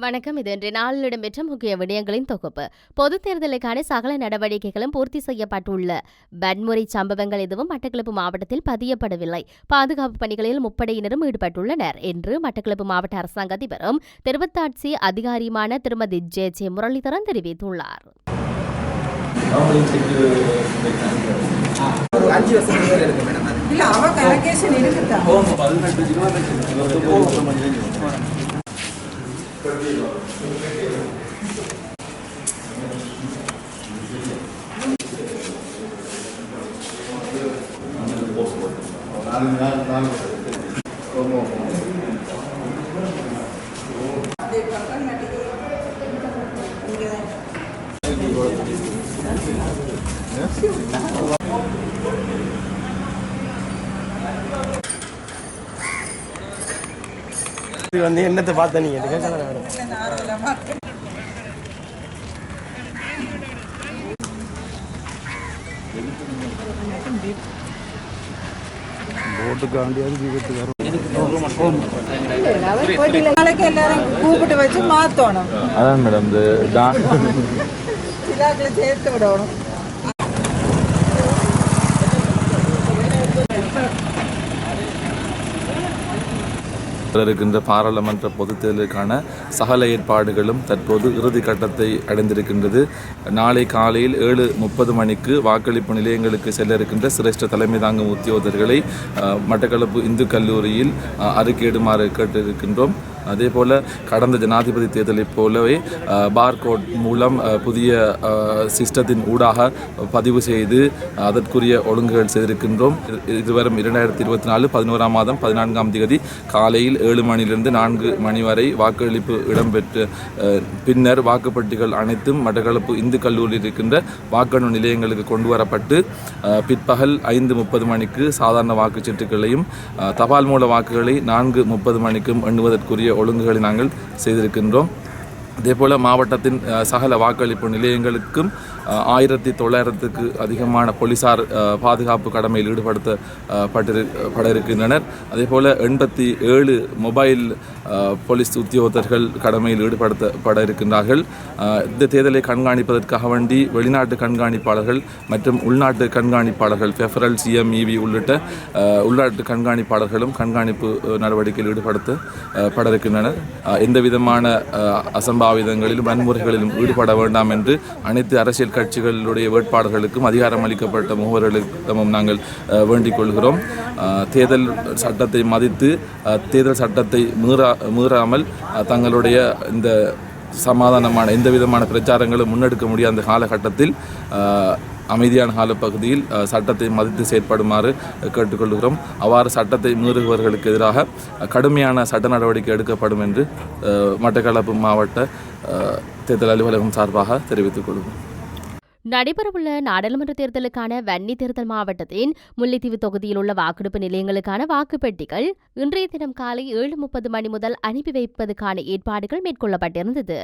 வணக்கம். இது இன்றைய நாளில் இடம்பெற்ற முக்கிய விடயங்களின் தொகுப்பு. பொதுத் தேர்தலுக்கான சகல நடவடிக்கைகளும் பூர்த்தி செய்யப்பட்டுள்ள. வன்முறை சம்பவங்கள் எதுவும் மட்டக்களப்பு மாவட்டத்தில் பதியப்படவில்லை. பாதுகாப்பு பணிகளில் முப்படையினரும் ஈடுபட்டுள்ளனர். என்று மட்டக்களப்பு மாவட்ட அரசாங்க அதிபரும் திருவத்தாட்சி அதிகாரியுமான திருமதி ஜே. ஜே. முரளிதரன் தெரிவித்துள்ளார். மேல இருக்கு மேடம் அது இல்ல அவ கலெக்ஷன் இருக்குதா இது வந்து என்னத்தை பார்த்த நீங்க? கூப்பிட்டு வச்சு மாத்தணும். அதான் மேடம் சேர்த்து விடணும். இருக்கின்ற பாராளுமன்ற பொதுத் தேர்தலுக்கான சகல ஏற்பாடுகளும் தற்போது இறுதி கட்டத்தை அடைந்திருக்கின்றது. நாளை காலையில் ஏழு முப்பது மணிக்கு வாக்களிப்பு நிலையங்களுக்கு செல்ல இருக்கின்ற சிரேஷ்ட தலைமை தாங்கும் உத்தியோகர்களை மட்டக்களப்பு இந்து கல்லூரியில் அறிக்கையிடுமாறு கேட்டிருக்கின்றோம். அதே போல் கடந்த ஜனாதிபதி தேர்தலைப் போலவே பார்கோட் மூலம் புதிய சிஸ்டத்தின் ஊடாக பதிவு செய்து அதற்குரிய ஒழுங்குகள் செய்திருக்கின்றோம். இதுவரும் இரண்டாயிரத்தி இருபத்தி நாலு பதினோராம் மாதம் பதினான்காம் தேதி காலையில் ஏழு மணியிலிருந்து நான்கு மணி வரை வாக்களிப்பு இடம்பெற்று பின்னர் வாக்குப்பட்டிகள் அனைத்தும் மட்டக்களப்பு இந்து கல்லூரியில் இருக்கின்ற வாக்கெண்ணும் நிலையங்களுக்கு கொண்டு வரப்பட்டு பிற்பகல் ஐந்து முப்பது மணிக்கு சாதாரண வாக்குச்சீட்டுகளையும் தபால் மூல வாக்குகளை நான்கு முப்பது மணிக்கும் எண்ணுவதற்குரிய ஒழுங்குகளை நாங்கள் செய்திருக்கின்றோம். அதேபோல் மாவட்டத்தின் சகல வாக்களிப்பு நிலையங்களுக்கும் ஆயிரத்தி தொள்ளாயிரத்துக்கு அதிகமான போலீசார் பாதுகாப்பு கடமையில் ஈடுபடுத்த அஹ், பட்டிரு பட இருக்கின்றனர் அதேபோல் எண்பத்தி ஏழு மொபைல் போலீஸ் உத்தியோகத்தர்கள் கடமையில் ஈடுபடுத்தப்பட இருக்கின்றார்கள் இந்த தேர்தலை கண்காணிப்பதற்காக வேண்டி வெளிநாட்டு கண்காணிப்பாளர்கள் மற்றும் உள்நாட்டு கண்காணிப்பாளர்கள் ஃபெஃபரல் சிஎம்இவி உள்ளிட்ட உள்நாட்டு கண்காணிப்பாளர்களும் கண்காணிப்பு நடவடிக்கையில் ஈடுபடுத்த அஹ், இருக்கின்றனர் எந்த விதமான அசம்பாவிதங்களிலும் வன்முறைகளிலும் ஈடுபட வேண்டாம் என்று அனைத்து அரசியல் கட்சிகளுடைய வேட்பாளர்களுக்கும் அதிகாரம் அளிக்கப்பட்ட முகவர்களுக்கும் நாங்கள் வேண்டிக் கொள்கிறோம் தேர்தல் சட்டத்தை மதித்து தேர்தல் சட்டத்தை மீறா மீறாமல் தங்களுடைய இந்த சமாதானமான எந்த விதமான பிரச்சாரங்களும் முன்னெடுக்க முடியாத காலகட்டத்தில் அமைதியான காலப்பகுதியில் சட்டத்தை மதித்து செயற்படுமாறு கேட்டுக்கொள்கிறோம். அவ்வாறு சட்டத்தை மீறுபவர்களுக்கு எதிராக கடுமையான சட்ட நடவடிக்கை எடுக்கப்படும் என்று மட்டக்களப்பு மாவட்ட தேர்தல் அலுவலகம் சார்பாக தெரிவித்துக் கொள்கிறோம். நடைபெறவுள்ள நாடாளுமன்ற தேர்தலுக்கான வன்னி தேர்தல் மாவட்டத்தின் முல்லைத்தீவு தொகுதியில் உள்ள வாக்கெடுப்பு நிலையங்களுக்கான வாக்குப்பெட்டிகள் இன்றைய தினம் காலை ஏழு முப்பது மணி முதல் அனுப்பி வைப்பதற்கான ஏற்பாடுகள் மேற்கொள்ளப்பட்டிருந்தது.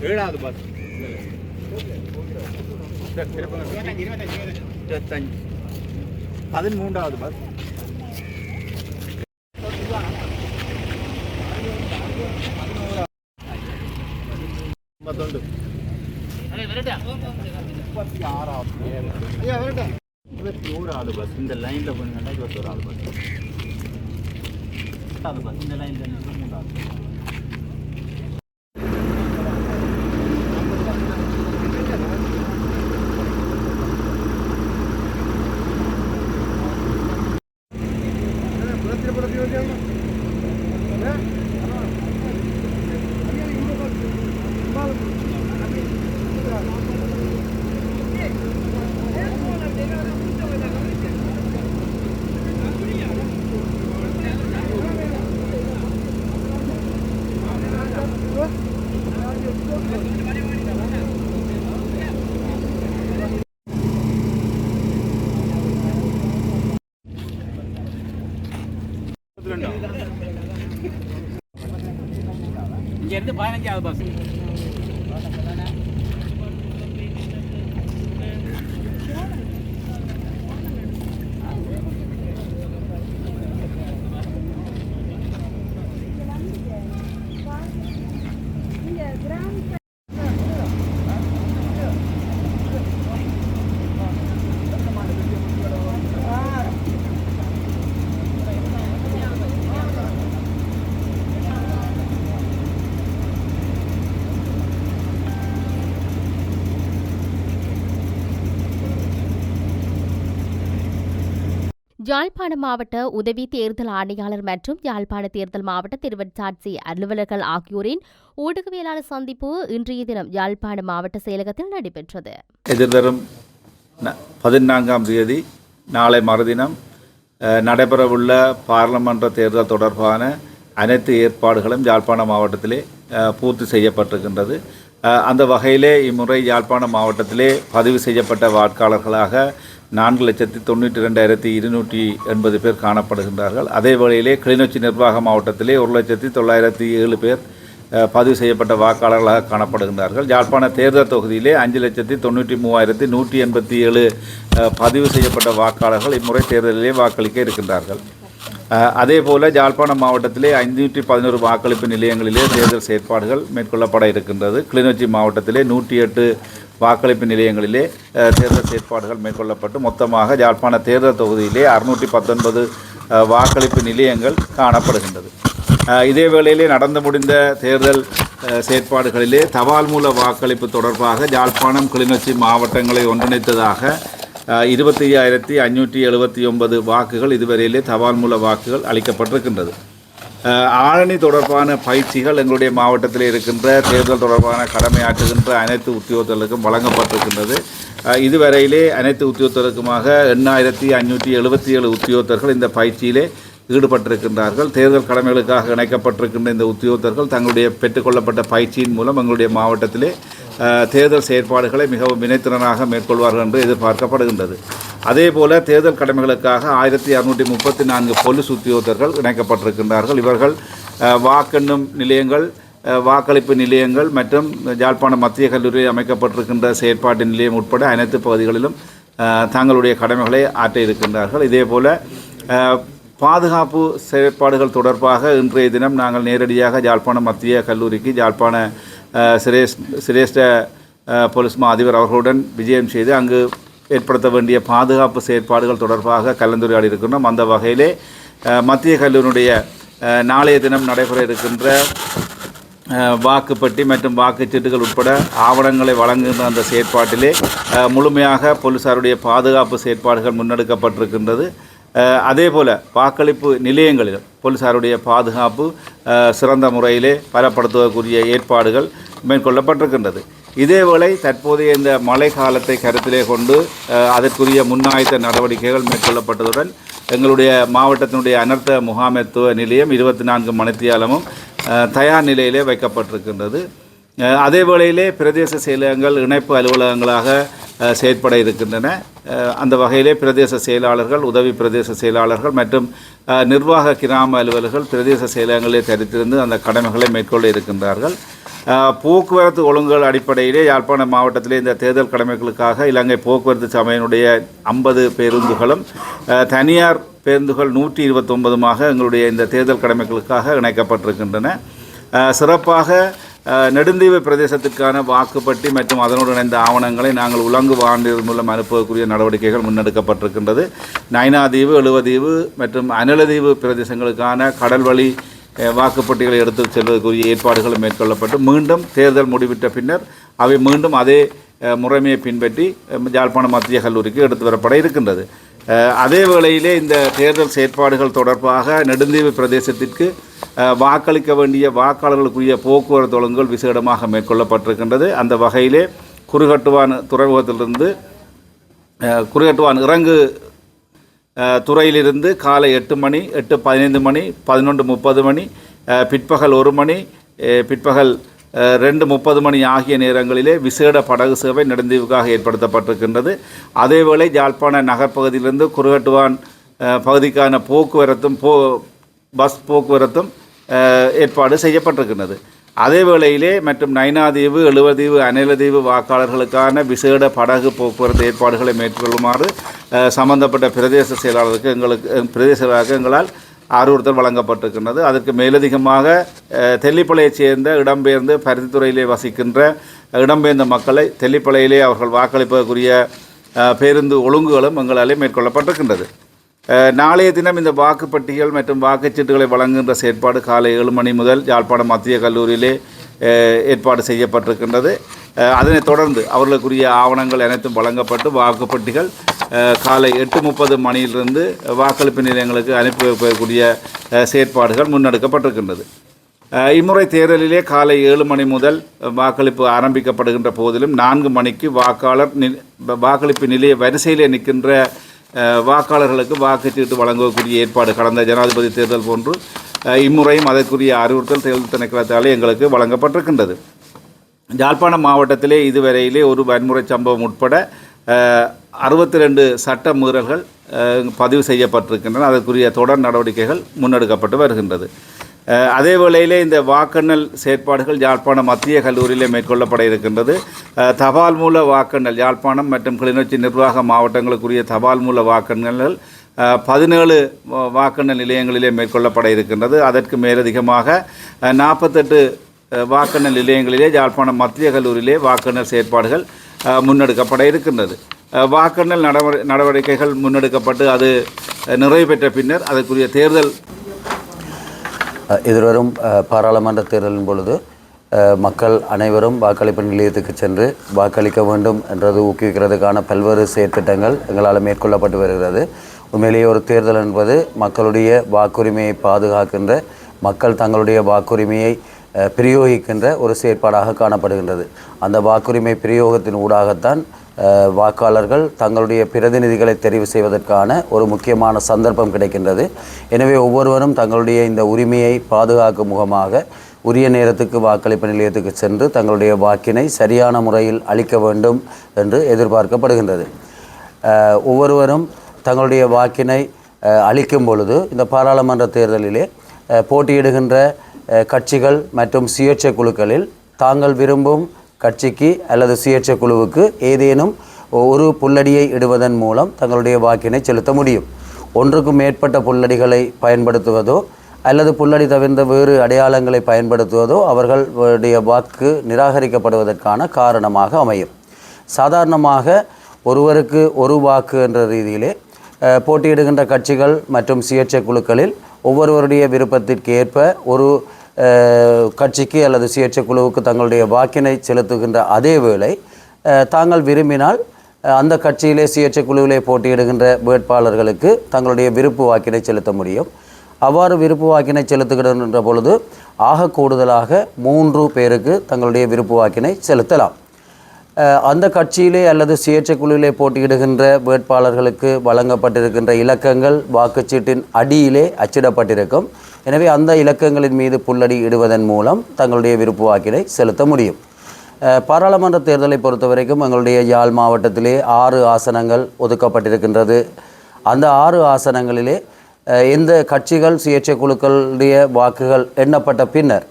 ஏழாவது பாஸ் இருபத்தஞ்சு பதிமூன்றாவது பாஸ் முப்பத்தி ஆறாவது இருபத்தி ஓராவது பஸ் இந்த லைனில் போனீங்கன்னா இருபத்தி ஓராவது பஸ் பஸ் இந்த லைனில் மூன்றாவது இங்கேருந்து பதினஞ்சாவது பஸ் யாழ்ப்பாண மாவட்ட உதவி தேர்தல் ஆணையாளர் மற்றும் யாழ்ப்பாண தேர்தல் மாவட்ட திருவட்டாட்சி அலுவலர்கள் ஆகியோரின் ஊடகவியலாளர் சந்திப்பு இன்றைய தினம் யாழ்ப்பாண மாவட்ட செயலகத்தில் நடைபெற்றது. எதிர்வரும் பதினான்காம் தேதி நாளை மறுதினம் நடைபெறவுள்ள பாராளுமன்ற தேர்தல் தொடர்பான அனைத்து ஏற்பாடுகளும் யாழ்ப்பாண மாவட்டத்திலே பூர்த்தி செய்யப்பட்டிருக்கின்றது. அந்த வகையிலே இம்முறை யாழ்ப்பாண மாவட்டத்திலே பதிவு செய்யப்பட்ட வாக்காளர்களாக நான்கு லட்சத்தி தொண்ணூற்றி ரெண்டாயிரத்தி இருநூற்றி எண்பது பேர் காணப்படுகின்றார்கள். அதே வேளையிலே கிளிநொச்சி நிர்வாக மாவட்டத்திலே ஒரு லட்சத்தி தொள்ளாயிரத்தி ஏழு பேர் பதிவு செய்யப்பட்ட வாக்காளர்களாக காணப்படுகின்றார்கள். யாழ்ப்பாண தேர்தல் தொகுதியிலே அஞ்சு லட்சத்தி தொண்ணூற்றி மூவாயிரத்தி நூற்றி எண்பத்தி ஏழு பதிவு செய்யப்பட்ட வாக்காளர்கள் இம்முறை தேர்தலிலே வாக்களிக்க இருக்கின்றார்கள். அதே போல் ஜாழ்ப்பாணம் மாவட்டத்திலே ஐநூற்றி பதினோரு வாக்களிப்பு நிலையங்களிலே தேர்தல் செயற்பாடுகள் மேற்கொள்ளப்பட இருக்கின்றது. கிளிநொச்சி மாவட்டத்திலே நூற்றி எட்டு வாக்களிப்பு நிலையங்களிலே தேர்தல் செயற்பாடுகள் மேற்கொள்ளப்பட்டு மொத்தமாக யாழ்ப்பாண தேர்தல் தொகுதியிலே அறுநூற்றி பத்தொன்பது வாக்களிப்பு நிலையங்கள் காணப்படுகின்றது. இதே வேளையிலே நடந்து முடிந்த தேர்தல் செயற்பாடுகளிலே தபால் மூல வாக்களிப்பு தொடர்பாக யாழ்ப்பாணம் கிளிநொச்சி மாவட்டங்களை ஒன்றிணைத்ததாக இருபத்தி ஐயாயிரத்தி ஐநூற்றி எழுபத்தி ஒன்பது வாக்குகள் இதுவரையிலே தபால் மூல வாக்குகள் அளிக்கப்பட்டிருக்கின்றது. ஆரணி தொடர்பான பயிற்சிகள் எங்களுடைய மாவட்டத்தில் இருக்கின்ற தேர்தல் தொடர்பான கடமையாற்றுகின்ற அனைத்து உத்தியோகத்தர்களுக்கும் வழங்கப்பட்டிருக்கின்றது. இதுவரையிலே அனைத்து உத்தியோகத்தர்களுக்குமாக எண்ணாயிரத்தி ஐநூற்றி எழுபத்தி ஏழு உத்தியோகத்தர்கள் இந்த பயிற்சியிலே ஈடுபட்டிருக்கின்றார்கள். தேர்தல் கடமைகளுக்காக இணைக்கப்பட்டிருக்கின்ற இந்த உத்தியோகத்தர்கள் தங்களுடைய பெற்றுக்கொள்ளப்பட்ட பயிற்சியின் மூலம் எங்களுடைய மாவட்டத்திலே தேர்தல் செயற்பாடுகளை மிகவும் வினைத்திறனாக மேற்கொள்வார்கள் என்று எதிர்பார்க்கப்படுகின்றது. அதே போல தேர்தல் கடமைகளுக்காக ஆயிரத்தி அறுநூற்றி முப்பத்தி நான்கு போலீஸ் உத்தியோகத்தர்கள் இணைக்கப்பட்டிருக்கின்றார்கள். இவர்கள் வாக்கெண்ணும் நிலையங்கள் வாக்களிப்பு நிலையங்கள் மற்றும் யாழ்ப்பாணம் மத்திய கல்லூரியில் அமைக்கப்பட்டிருக்கின்ற செயற்பாட்டு நிலையம் உட்பட அனைத்து பகுதிகளிலும் தங்களுடைய கடமைகளை ஆற்ற இருக்கின்றார்கள். இதே போல பாதுகாப்பு செயற்பாடுகள் தொடர்பாக இன்றைய தினம் நாங்கள் நேரடியாக யாழ்ப்பாணம் மத்திய கல்லூரிக்கு யாழ்ப்பாண சிரேஷ் சிரேஷ்ட போலீஸ் மா அதிபர் அவர்களுடன் விஜயம் செய்து அங்கு ஏற்படுத்த வேண்டிய பாதுகாப்பு செயற்பாடுகள் தொடர்பாக கலந்துரையாடி இருக்கின்றோம். அந்த வகையிலே மத்திய கல்லூரியுடைய நாளைய தினம் நடைபெற இருக்கின்ற வாக்குப்பட்டி மற்றும் வாக்குச்சீட்டுகள் உட்பட ஆவணங்களை வழங்குகின்ற அந்த செயற்பாட்டிலே முழுமையாக போலீசாருடைய பாதுகாப்பு செயற்பாடுகள் முன்னெடுக்கப்பட்டிருக்கின்றது. அதே போல் வாக்களிப்பு நிலையங்களிலும் போலீசாருடைய பாதுகாப்பு சிறந்த முறையிலே பலப்படுத்துவதற்குரிய ஏற்பாடுகள் மேற்கொள்ளப்பட்டிருக்கின்றது. இதேவேளை தற்போதைய இந்த மழை காலத்தை கருத்திலே கொண்டு அதற்குரிய முன்னாயத்த நடவடிக்கைகள் மேற்கொள்ளப்பட்டதுடன் எங்களுடைய மாவட்டத்தினுடைய அனர்த்த முகாமைத்துவ நிலையம் இருபத்தி நான்கு மணித்தியாலமும் தயார் நிலையிலே வைக்கப்பட்டிருக்கின்றது. அதே வேளையிலே பிரதேச செயலகங்கள் இணைப்பு அலுவலகங்களாக செயற்பட இருக்கின்றன. அந்த வகையிலே பிரதேச செயலாளர்கள் உதவி பிரதேச செயலாளர்கள் மற்றும் நிர்வாக கிராம அலுவலர்கள் பிரதேச செயலகங்களை தரித்திருந்து அந்த கடமைகளை மேற்கொள்ள இருக்கின்றார்கள். போக்குவரத்து ஒழுங்குகள் அடிப்படையிலே யாழ்ப்பாணம் மாவட்டத்திலே இந்த தேர்தல் கடமைகளுக்காக இலங்கை போக்குவரத்து சபையினுடைய ஐம்பது பேருந்துகளும் தனியார் பேருந்துகள் நூற்றி இருபத்தொன்பதுமாக எங்களுடைய இந்த தேர்தல் கடமைகளுக்காக இணைக்கப்பட்டிருக்கின்றன. சிறப்பாக நெடுந்தீவு பிரதேசத்திற்கான வாக்குப்பட்டி மற்றும் அதனோடு இணைந்த ஆவணங்களை நாங்கள் உலங்கு வாண்டியர் மூலம் அனுப்பக்கூடிய நடவடிக்கைகள் முன்னெடுக்கப்பட்டிருக்கின்றது. நைனாதீவு எழுவதீவு மற்றும் அனிலதீவு பிரதேசங்களுக்கான கடல் வழி வாக்குப்பட்டிகளை எடுத்து செல்வதற்குரிய ஏற்பாடுகள் மேற்கொள்ளப்பட்டு மீண்டும் தேர்தல் முடிவிட்ட பின்னர் அவை மீண்டும் அதே முறைமையை பின்பற்றி அஹ், யாழ்ப்பாணம் மத்திய கல்லூரிக்கு எடுத்து வரப்பட இருக்கின்றது. அதே வேளையிலே இந்த தேர்தல் செயற்பாடுகள் தொடர்பாக நெடுந்தீவு பிரதேசத்திற்கு வாக்களிக்க வேண்டிய வாக்காளர்களுக்குரிய போக்குவரத்து ஒழுங்குகள் விசேடமாக மேற்கொள்ளப்பட்டிருக்கின்றது. அந்த வகையிலே குறுகட்டுவான் துறைமுகத்திலிருந்து குறுகட்டுவான் இறங்கு துறையிலிருந்து காலை எட்டு மணி எட்டு பதினைந்து மணி பதினொன்று முப்பது மணி பிற்பகல் ஒரு மணி பிற்பகல் ரெண்டு முப்பது மணி ஆகிய நேரங்களிலே விசேட படகு சேவை நெடுந்தீவுக்காக ஏற்படுத்தப்பட்டிருக்கின்றது. அதேவேளை யாழ்ப்பாண நகர்ப்பகுதியிலிருந்து குருகட்டுவான் பகுதிக்கான போக்குவரத்தும் போ பஸ் போக்குவரத்தும் ஏற்பாடு செய்யப்பட்டிருக்கின்றது. அதே வேளையிலே மற்றும் நைனாதீவு எழுவதீவு அனிலதீவு வாக்காளர்களுக்கான விசேட படகு போக்குவரத்து ஏற்பாடுகளை மேற்கொள்ளுமாறு சம்பந்தப்பட்ட பிரதேச செயலாளருக்கு எங்களுக்கு பிரதேச செயலாளருக்கு எங்களால் அறிவுறுத்தல் வழங்கப்பட்டிருக்கின்றது. அதற்கு மேலதிகமாக தெல்லிப்பளையைச் சேர்ந்த இடம்பெயர்ந்து பருத்தித்துறையிலே வசிக்கின்ற இடம்பெயர்ந்த மக்களை தெல்லிப்பளையிலே அவர்கள் வாக்களிப்பதற்குரிய பேருந்து ஒழுங்குகளும் எங்களாலே மேற்கொள்ளப்பட்டிருக்கின்றது. நாளைய தினம் இந்த வாக்குப்பட்டிகள் மற்றும் வாக்குச்சீட்டுகளை வழங்குகின்ற செயற்பாடு காலை ஏழு மணி முதல் யாழ்ப்பாணம் மத்திய கல்லூரியிலே ஏற்பாடு செய்யப்பட்டிருக்கின்றது. அதனைத் தொடர்ந்து அவர்களுக்குரிய ஆவணங்கள் அனைத்தும் வழங்கப்பட்டு வாக்குப்பட்டிகள் காலை எட்டு முப்பது மணியிலிருந்து வாக்களிப்பு நிலையங்களுக்கு அனுப்பி வைக்கக்கூடிய செயற்பாடுகள் முன்னெடுக்கப்பட்டிருக்கின்றது. இம்முறை தேர்தலிலே காலை ஏழு மணி முதல் வாக்களிப்பு ஆரம்பிக்கப்படுகின்ற போதிலும் நான்கு மணிக்கு வாக்காளர் வாக்களிப்பு நிலைய வரிசையிலே நிற்கின்ற வாக்காளர்களுக்கு வாக்குச்சீட்டு வழங்கக்கூடிய ஏற்பாடு கடந்த ஜனாதிபதி தேர்தல் போன்று இம்முறையும் அதற்குரிய அறிவுறுத்தல் தேர்தல் திணைக்களத்தாலே எங்களுக்கு வழங்கப்பட்டிருக்கின்றது. யாழ்ப்பாணம் மாவட்டத்திலே இதுவரையிலே ஒரு வன்முறை சம்பவம் உட்பட அறுபத்தி ரெண்டு சட்ட மீறல்கள் பதிவு செய்யப்பட்டிருக்கின்றன. அதற்குரிய தொடர் நடவடிக்கைகள் முன்னெடுக்கப்பட்டு வருகின்றது. அதே வேளையிலே இந்த வாக்கெண்ணல் செயற்பாடுகள் யாழ்ப்பாணம் மத்திய கல்லூரியிலே மேற்கொள்ளப்பட இருக்கின்றது. தபால் மூல வாக்கெண்ணல் யாழ்ப்பாணம் மற்றும் கிளிநொச்சி நிர்வாக மாவட்டங்களுக்குரிய தபால் மூல வாக்கெண்ணல்கள் பதினேழு வா- வாக்கெண்ணல் நிலையங்களிலே மேற்கொள்ளப்பட இருக்கின்றது. அதற்கு மேலதிகமாக நாற்பத்தெட்டு வாக்கெண்ணல் நிலையங்களிலே யாழ்ப்பாணம் மத்திய கல்லூரியிலே வாக்கெண்ணல் செயற்பாடுகள் முன்னெடுக்கப்பட இருக்கின்றது. அஹ், வாக்கெண்ணல் நடவடி நடவடிக்கைகள் முன்னெடுக்கப்பட்டு அது நிறைவு பெற்ற பின்னர் அதற்குரிய தேர்தல் எதிர்வரும் பாராளுமன்ற தேர்தலின் பொழுது மக்கள் அனைவரும் வாக்களிப்பு நிலையத்துக்கு சென்று வாக்களிக்க வேண்டும் என்றது ஊக்குவிக்கிறதுக்கான பல்வேறு செயற்திட்டங்கள் எங்களால் மேற்கொள்ளப்பட்டு வருகிறது. உண்மையிலேயே ஒரு தேர்தல் என்பது மக்களுடைய வாக்குரிமையை பாதுகாக்கின்ற மக்கள் தங்களுடைய வாக்குரிமையை பிரயோகிக்கின்ற ஒரு செயற்பாடாக காணப்படுகின்றது. அந்த வாக்குரிமை பிரயோகத்தின் ஊடாகத்தான் வாக்காளர்கள் தங்களுடைய பிரதிநிதிகளை தெரிவு செய்வதற்கான ஒரு முக்கியமான சந்தர்ப்பம் கிடைக்கின்றது. எனவே ஒவ்வொருவரும் தங்களுடைய இந்த உரிமையை பாதுகாக்கும் முகமாக உரிய நேரத்துக்கு வாக்களிப்பு நிலையத்துக்கு சென்று தங்களுடைய வாக்கினை சரியான முறையில் அளிக்க வேண்டும் என்று எதிர்பார்க்கப்படுகின்றது. ஒவ்வொருவரும் தங்களுடைய வாக்கினை அளிக்கும் பொழுது இந்த பாராளுமன்ற தேர்தலிலே போட்டியிடுகின்ற கட்சிகள் மற்றும் சுயேட்சை குழுக்களில் தாங்கள் விரும்பும் கட்சிக்கு அல்லது சுயேட்சை குழுவுக்கு ஏதேனும் ஒரு புல்லடியை இடுவதன் மூலம் தங்களுடைய வாக்கினை செலுத்த முடியும். ஒன்றுக்கும் மேற்பட்ட புல்லடிகளை பயன்படுத்துவதோ அல்லது புல்லடி தவிர்ந்த வேறு அடையாளங்களை பயன்படுத்துவதோ அவர்களுடைய வாக்கு நிராகரிக்கப்படுவதற்கான காரணமாக அமையும். சாதாரணமாக ஒருவருக்கு ஒரு வாக்கு என்ற ரீதியிலே போட்டியிடுகின்ற கட்சிகள் மற்றும் சுயேட்சை குழுக்களில் ஒவ்வொருவருடைய விருப்பத்திற்கு ஏற்ப ஒரு கட்சிக்கு அல்லது சுயேட்சை குழுவுக்கு தங்களுடைய வாக்கினை செலுத்துகின்ற அதே வேளை தாங்கள் விரும்பினால் அந்த கட்சியிலே சுயேட்சை குழுவிலே போட்டியிடுகின்ற வேட்பாளர்களுக்கு தங்களுடைய விருப்பு வாக்கினை செலுத்த முடியும். அவ்வாறு விருப்பு வாக்கினை செலுத்துகின்ற பொழுது ஆக கூடுதலாக மூன்று பேருக்கு தங்களுடைய விருப்பு வாக்கினை செலுத்தலாம். அந்த கட்சியிலே அல்லது சுயேட்சை குழுவிலே போட்டியிடுகின்ற வேட்பாளர்களுக்கு வழங்கப்பட்டிருக்கின்ற இலக்கங்கள் வாக்குச்சீட்டின் அடியிலே அச்சிடப்பட்டிருக்கும். எனவே அந்த இலக்கங்களின் மீது புல்லடி இடுவதன் மூலம் தங்களுடைய விருப்பு வாக்கினை செலுத்த முடியும். பாராளுமன்ற தேர்தலை பொறுத்தவரைக்கும் எங்களுடைய யாழ் மாவட்டத்திலே ஆறு ஆசனங்கள் ஒதுக்கப்பட்டிருக்கின்றது. அந்த ஆறு ஆசனங்களிலே எந்த கட்சிகள் சுயேட்சை குழுக்களுடைய வாக்குகள் எண்ணப்பட்ட பின்னர்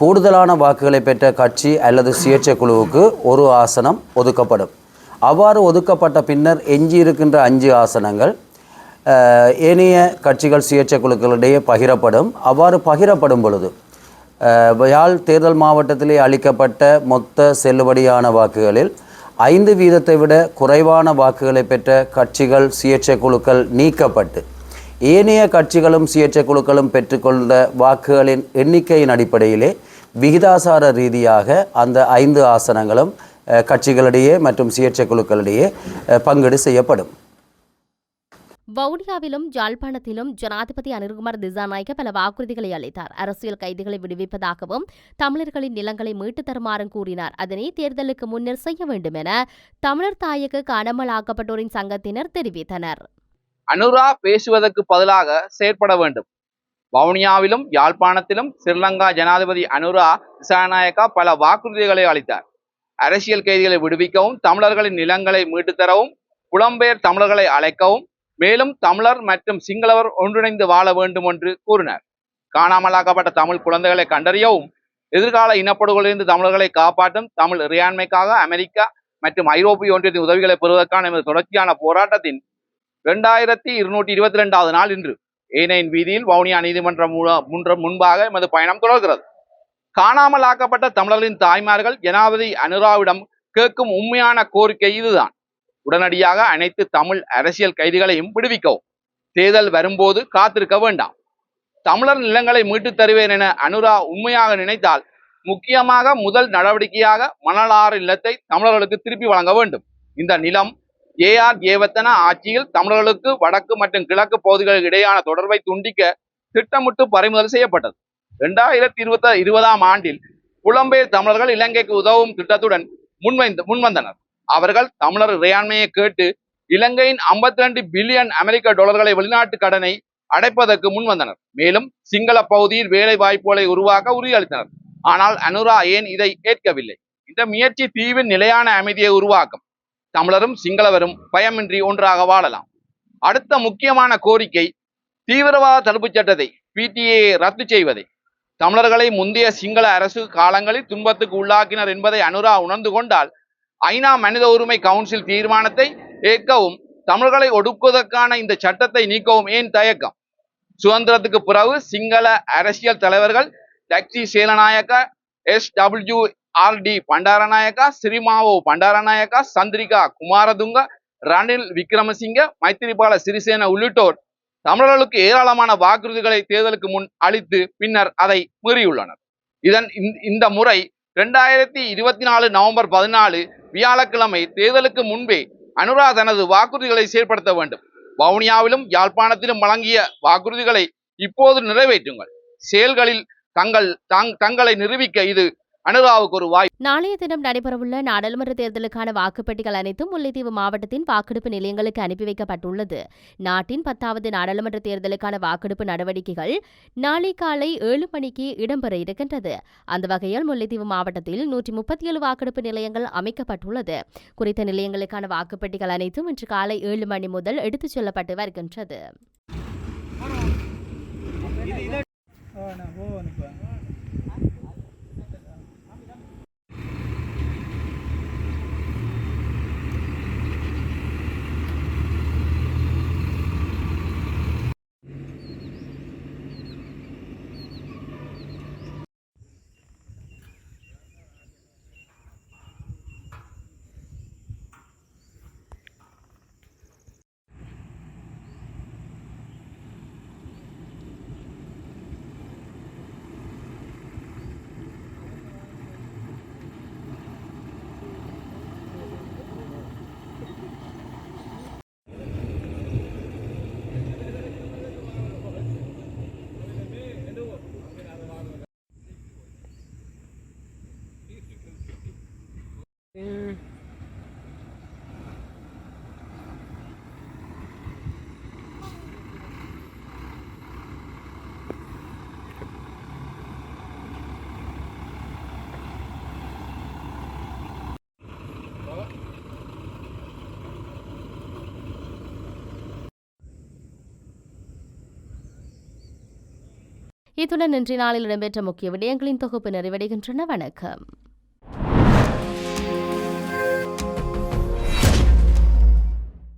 கூடுதலான வாக்குகளை பெற்ற கட்சி அல்லது சுயேட்சை குழுவுக்கு ஒரு ஆசனம் ஒதுக்கப்படும். அவ்வாறு ஒதுக்கப்பட்ட பின்னர் எஞ்சி இருக்கின்ற அஞ்சு ஆசனங்கள் ஏனைய கட்சிகள் சுயேட்சை குழுக்களிடையே பகிரப்படும். அவ்வாறு பகிரப்படும் பொழுது யாழ் தேர்தல் மாவட்டத்திலே அளிக்கப்பட்ட மொத்த செல்லுபடியான வாக்குகளில் ஐந்து வீதத்தை விட குறைவான வாக்குகளை பெற்ற கட்சிகள் சுயேட்சை குழுக்கள் நீக்கப்பட்டு ஏனைய கட்சிகளும் சுயேட்சை குழுக்களும் பெற்றுக்கொண்ட வாக்குகளின் எண்ணிக்கையின் அடிப்படையிலே விகிதாசார ரீதியாக அந்த ஐந்து ஆசனங்களும் கட்சிகளிடையே மற்றும் சுயேட்சை குழுக்களிடையே பங்கீடு செய்யப்படும். வவுனியாவிலும் ஜாழ்ப்பாணத்திலும் ஜனாதிபதி அனிருகுமார் திசாநாயக்க பல வாக்குறுதிகளை அளித்தார். அரசியல் கைதிகளை விடுவிப்பதாகவும் தமிழர்களின் நிலங்களை மீட்டுத் தருமாறும் கூறினார். அதனை தேர்தலுக்கு முன்னர் செய்ய வேண்டும் என தமிழர் தாயக காணாமல் ஆக்கப்பட்டோரின் சங்கத்தினர் தெரிவித்தனர். அனுரா பேசுவதற்கு பதிலாக செயற்பட வேண்டும். வவுனியாவிலும் யாழ்ப்பாணத்திலும் ஸ்ரீலங்கா ஜனாதிபதி அனுரா திசாநாயக்கா பல வாக்குறுதிகளை அளித்தார். அரசியல் கைதிகளை விடுவிக்கவும் தமிழர்களின் நிலங்களை மீட்டு தரவும் புலம்பெயர் தமிழர்களை அழைக்கவும் மேலும் தமிழர் மற்றும் சிங்களவர் ஒன்றிணைந்து வாழ வேண்டும் என்று கூறினார். காணாமலாக்கப்பட்ட தமிழ் குழந்தைகளை கண்டறியவும் எதிர்கால இனப்படுகொலிருந்து தமிழர்களை காப்பாற்றும் தமிழ் இறையாண்மைக்காக அமெரிக்கா மற்றும் ஐரோப்பிய ஒன்றியத்தின் உதவிகளை பெறுவதற்கான எமது தொடர்ச்சியான போராட்டத்தின் இரண்டாயிரத்தி இருநூற்றி இருபத்தி ரெண்டாவது நாள் இன்று. ஏனையின் வீதியில் வவுனியா நீதிமன்றம் மூல- முன்ற முன்பாக எமது பயணம் தொடர்கிறது. காணாமல் ஆக்கப்பட்ட தமிழர்களின் தாய்மார்கள் ஜனாதிபதி அனுராவிடம் கேட்கும் உண்மையான கோரிக்கை இதுதான். உடனடியாக அனைத்து தமிழ் அரசியல் கைதிகளையும் விடுவிக்கவும். தேர்தல் வரும்போது காத்திருக்க வேண்டாம். தமிழர் நிலங்களை மீட்டுத் தருவேன் என அனுரா உண்மையாக நினைத்தால் முக்கியமாக முதல் நடவடிக்கையாக மணலாறு நிலத்தை தமிழர்களுக்கு திருப்பி வழங்க வேண்டும். இந்த நிலம் ஏஆர் ஏவத்தன ஆட்சியில் தமிழர்களுக்கு வடக்கு மற்றும் கிழக்கு பகுதிகளுக்கு இடையான தொடர்பை துண்டிக்க திட்டமிட்டு பறிமுதல் செய்யப்பட்டது. இரண்டாயிரத்தி இருபத்தி இருபதாம் ஆண்டில் புலம்பெயர் தமிழர்கள் இலங்கைக்கு உதவும் திட்டத்துடன் முன்வைந்து முன்வந்தனர். அவர்கள் தமிழர் இறையாண்மையை கேட்டு இலங்கையின் 52 ரெண்டு பில்லியன் அமெரிக்க டாலர்களை வெளிநாட்டு கடனை அடைப்பதற்கு முன்வந்தனர். மேலும் சிங்கள பகுதியில் வேலை வாய்ப்புகளை உருவாக்க உறுதியளித்தனர். ஆனால் அனுரா ஏன் இதை ஏற்கவில்லை? இந்த முயற்சி தீவின் நிலையான அமைதியை உருவாக்கும். தமிழரும் சிங்களவரும் பயமின்றி ஒன்றாக வாழலாம். அடுத்த முக்கியமான கோரிக்கை தீவிரவாத தடுப்புச் சட்டத்தை பிடிஏ ரத்து செய்வதை. தமிழர்களை முந்தைய சிங்கள அரசு காலங்களில் துன்பத்துக்கு உள்ளாக்கினர் என்பதை அனுரா உணர்ந்து கொண்டால் ஐநா மனித உரிமை கவுன்சில் தீர்மானத்தை ஏற்கவும் தமிழர்களை ஒடுக்குவதற்கான இந்த சட்டத்தை நீக்கவும் ஏன் தயக்கம்? சுதந்திரத்துக்கு பிறகு சிங்கள அரசியல் தலைவர்கள் டக்சி Senanayake S W R D Bandaranaike Sirimavo Bandaranaike Chandrika Kumaratunga Ranil Wickremesinghe Maithripala Sirisena உள்ளிட்டோர் தமிழர்களுக்கு ஏராளமான வாக்குறுதிகளை தேர்தலுக்கு முன் அளித்து பின்னர் அதை மீறியுள்ளனர். இதன் இந்த- இந்த முறை இரண்டாயிரத்தி இருபத்தி நாலு நவம்பர் பதினாலு வியாழக்கிழமை தேர்தலுக்கு முன்பே அனுரா தனது வாக்குறுதிகளை செயற்படுத்த வேண்டும். வவுனியாவிலும் யாழ்ப்பாணத்திலும் வழங்கிய வாக்குறுதிகளை இப்போது நிறைவேற்றுங்கள். செயல்களில் தங்கள் தங் தங்களை நிரூபிக்க இது அனுராவுக்கு ஒரு வாய்ப்பு நாளைய தினம் நடைபெறவுள்ள நாடாளுமன்ற தேர்தலுக்கான வாக்குப்பெட்டிகள் அனைத்தும் முல்லைத்தீவு மாவட்டத்தின் வாக்கெடுப்பு நிலையங்களுக்கு அனுப்பி வைக்கப்பட்டுள்ளது. நாட்டின் பத்தாவது நாடாளுமன்ற தேர்தலுக்கான வாக்கெடுப்பு நடவடிக்கைகள் நாளை காலை ஏழு மணிக்கு இடம்பெற இருக்கின்றது. அந்த வகையில் முல்லைத்தீவு மாவட்டத்தில் நூற்றி முப்பத்தி ஏழு வாக்கெடுப்பு நிலையங்கள் அமைக்கப்பட்டுள்ளது. குறித்த நிலையங்களுக்கான வாக்குப்பெட்டிகள் அனைத்தும் இன்று காலை ஏழு மணி முதல் எடுத்துச் செல்லப்பட்டு வருகின்றது. இத்துடன் இன்றைய நாளில் இடம்பெற்ற முக்கிய விடயங்களின் தொகுப்பு நிறைவடைகின்றன. வணக்கம்.